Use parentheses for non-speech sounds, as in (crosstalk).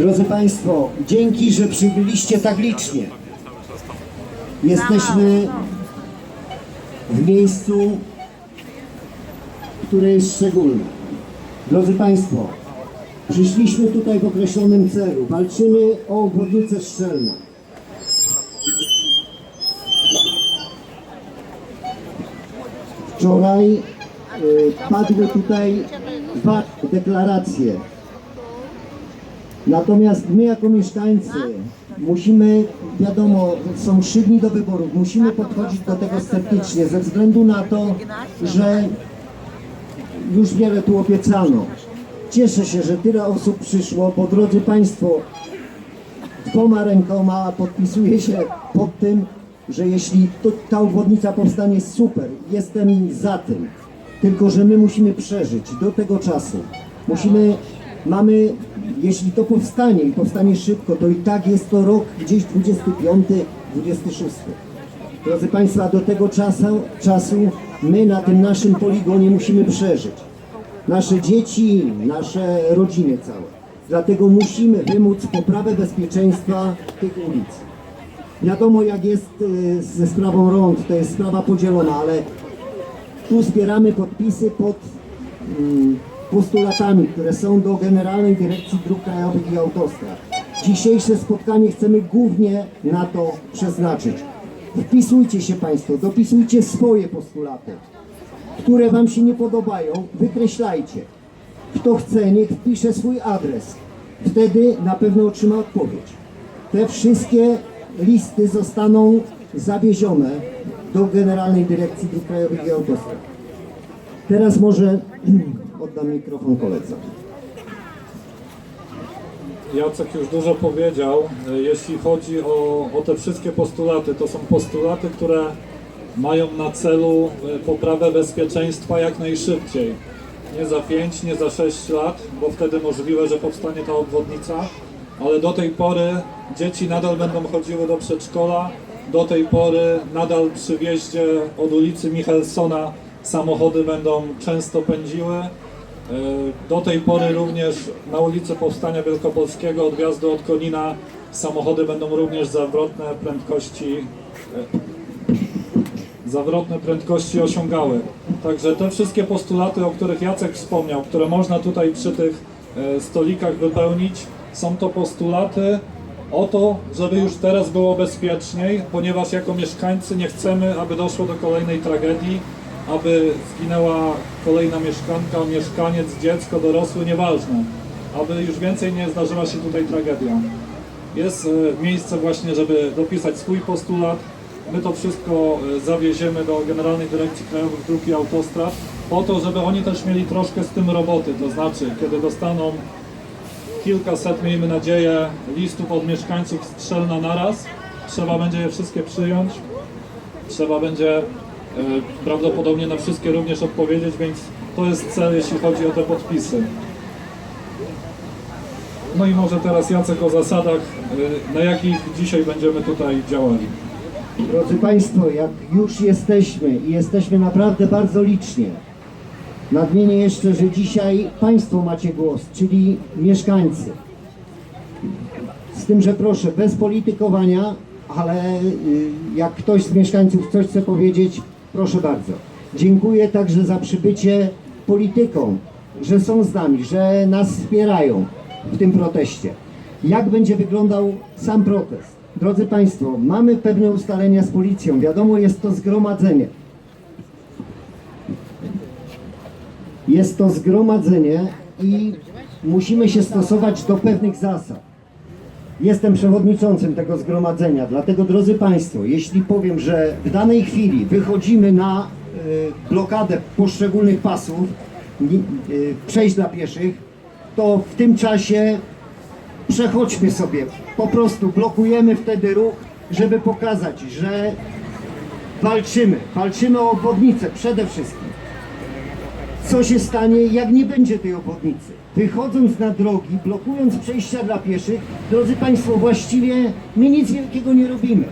Drodzy Państwo, dzięki, że przybyliście tak licznie. Jesteśmy w miejscu, które jest szczególne. Drodzy Państwo, przyszliśmy tutaj w określonym celu. Walczymy o obwodnicę Strzelna. Wczoraj y, padły tutaj dwa deklaracje. Natomiast my jako mieszkańcy musimy, wiadomo, są trzy dni do wyborów, musimy podchodzić do tego sceptycznie ze względu na to, że już wiele tu obiecano. Cieszę się, że tyle osób przyszło, bo drodzy Państwo, dwoma rękoma podpisuję się pod tym, że jeśli to, ta obwodnica powstanie, super, jestem za tym. Tylko, że my musimy przeżyć do tego czasu. Musimy, mamy, jeśli to powstanie i powstanie szybko, to i tak jest to rok gdzieś 25, 26. Drodzy Państwa, do tego czasu, czasu my na tym naszym poligonie musimy przeżyć. Nasze dzieci, nasze rodziny całe. Dlatego musimy wymóc poprawę bezpieczeństwa tych ulic. Wiadomo jak jest y, ze sprawą rąk, to jest sprawa podzielona, ale tu zbieramy podpisy pod mm, postulatami, które są do Generalnej Dyrekcji Dróg Krajowych i Autostrad. Dzisiejsze spotkanie chcemy głównie na to przeznaczyć. Wpisujcie się Państwo, dopisujcie swoje postulaty, które Wam się nie podobają, wykreślajcie. Kto chce, niech wpisze swój adres. Wtedy na pewno otrzyma odpowiedź. Te wszystkie listy zostaną zawiezione do Generalnej Dyrekcji Dróg Krajowych i Autostrad. Teraz może (clears throat) oddam mikrofon koledze. Jacek już dużo powiedział. Jeśli chodzi o, o te wszystkie postulaty, to są postulaty, które mają na celu e, poprawę bezpieczeństwa jak najszybciej. Nie za 5, nie za 6 lat, bo wtedy możliwe, że powstanie ta obwodnica, ale do tej pory dzieci nadal będą chodziły do przedszkola, do tej pory nadal przy wjeździe od ulicy Michelsona samochody będą często pędziły. E, Do tej pory również na ulicy Powstania Wielkopolskiego od wjazdu od Konina samochody będą również zawrotne prędkości e, zawrotne prędkości osiągały. Także te wszystkie postulaty, o których Jacek wspomniał, które można tutaj przy tych e, stolikach wypełnić, są to postulaty o to, żeby już teraz było bezpieczniej, ponieważ jako mieszkańcy nie chcemy, aby doszło do kolejnej tragedii, aby zginęła kolejna mieszkanka, mieszkaniec, dziecko, dorosły, nieważne. Aby już więcej nie zdarzyła się tutaj tragedia. Jest e, miejsce właśnie, żeby dopisać swój postulat. My to wszystko e, zawieziemy do Generalnej Dyrekcji Krajowych Dróg i Autostrad po to, żeby oni też mieli troszkę z tym roboty. To znaczy, kiedy dostaną kilkaset, miejmy nadzieję, listów od mieszkańców Strzelna naraz, trzeba będzie je wszystkie przyjąć. Trzeba będzie prawdopodobnie na wszystkie również odpowiedzieć, więc to jest cel, jeśli chodzi o te podpisy. No i może teraz Jacek o zasadach, e, na jakich dzisiaj będziemy tutaj działali. Drodzy Państwo, jak już jesteśmy i jesteśmy naprawdę bardzo licznie, nadmienię jeszcze, że dzisiaj Państwo macie głos, czyli mieszkańcy. Z tym, że proszę, bez politykowania, ale y, jak ktoś z mieszkańców coś chce powiedzieć, proszę bardzo. Dziękuję także za przybycie politykom, że są z nami, że nas wspierają w tym proteście. Jak będzie wyglądał sam protest? Drodzy Państwo, mamy pewne ustalenia z policją. Wiadomo, jest to zgromadzenie. Jest to zgromadzenie i musimy się stosować do pewnych zasad. Jestem przewodniczącym tego zgromadzenia, dlatego drodzy Państwo, jeśli powiem, że w danej chwili wychodzimy na y, blokadę poszczególnych pasów, y, przejść dla pieszych, to w tym czasie przechodźmy sobie, po prostu blokujemy wtedy ruch, żeby pokazać, że walczymy, walczymy o obwodnicę przede wszystkim co się stanie, jak nie będzie tej obwodnicy. Wychodząc na drogi, blokując przejścia dla pieszych, drodzy Państwo, właściwie my nic wielkiego nie robimy.